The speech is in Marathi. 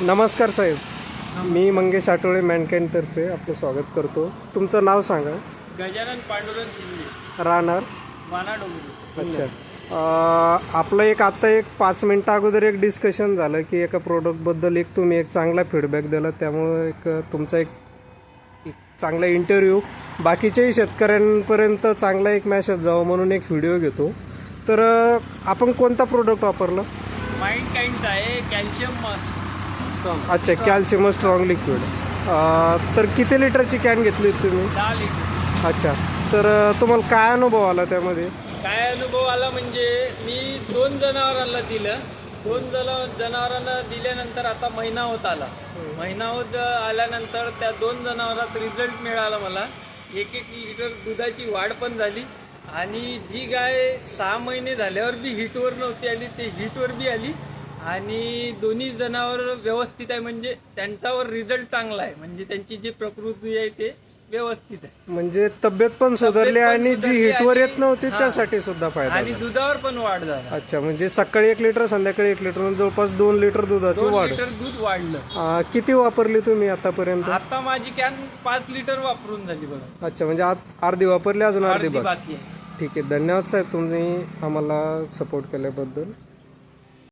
नमस्कार साहेब. मी मंगेश आठवळे मॅनकॅनतर्फे आपलं स्वागत करतो. तुमचं नाव सांगा. गजानन पांडुरंग शिंदे. राहणार? अच्छा. आपलं एक आत्ता एक पाच मिनटं अगोदर एक डिस्कशन झालं की एका प्रोडक्टबद्दल एक तुम्ही एक चांगला फीडबॅक दिला. त्यामुळं एक तुमचा एक एक चांगला इंटरव्ह्यू बाकीच्याही शेतकऱ्यांपर्यंत चांगला एक मॅसेज जावं म्हणून एक व्हिडिओ घेतो. तर आपण कोणता प्रोडक्ट वापरला? माइंड काइंडचा आहे कॅल्शियम स्ट्रॉंग अच्छा कॅल्शियम स्ट्रॉंग लिक्विड तर किती लिटरची कॅन घेतली होती तुम्ही? दहा लिटर. अच्छा तर अं, तुम्हाला काय अनुभव आला त्यामध्ये? काय अनुभव आला म्हणजे मी दोन जनावरांना दिलं. दोन जन जनावरांना दिल्यानंतर आता महिना होत आला. महिना होत आल्यानंतर त्या दोन जनावरात रिझल्ट मिळाला मला. एक एक लिटर दुधाची वाढ पण झाली. आणि जी गाय सहा महिने झाल्यावर बी हिटवर नव्हती आली ते हिटवर बी आली. आणि दोन्ही जनावर व्यवस्थित आहे. म्हणजे त्यांच्यावर रिझल्ट चांगला आहे. म्हणजे त्यांची जी प्रकृती आहे ते व्यवस्थित आहे. म्हणजे तब्येत पण सुधारली आणि जी हिटवर येत नव्हती हा. त्यासाठी सुद्धा फायदा आणि झाला. दुधावर पण वाढ झाला. अच्छा म्हणजे सकाळी एक लिटर संध्याकाळी एक लिटर म्हणजे जवळपास दोन लिटर दुधाची दोन वाढ. लिटर दूध वाढलं. किती वापरली तुम्ही आतापर्यंत? आता माझी कॅन पाच लिटर वापरून झाली बघा. अच्छा म्हणजे आत- अर्धी वापरली अजून अर्धी अर्धी बाकी. बाकी आहे. ठीक आहे धन्यवाद साहेब तुम्ही आम्हाला सपोर्ट केल्याबद्दल.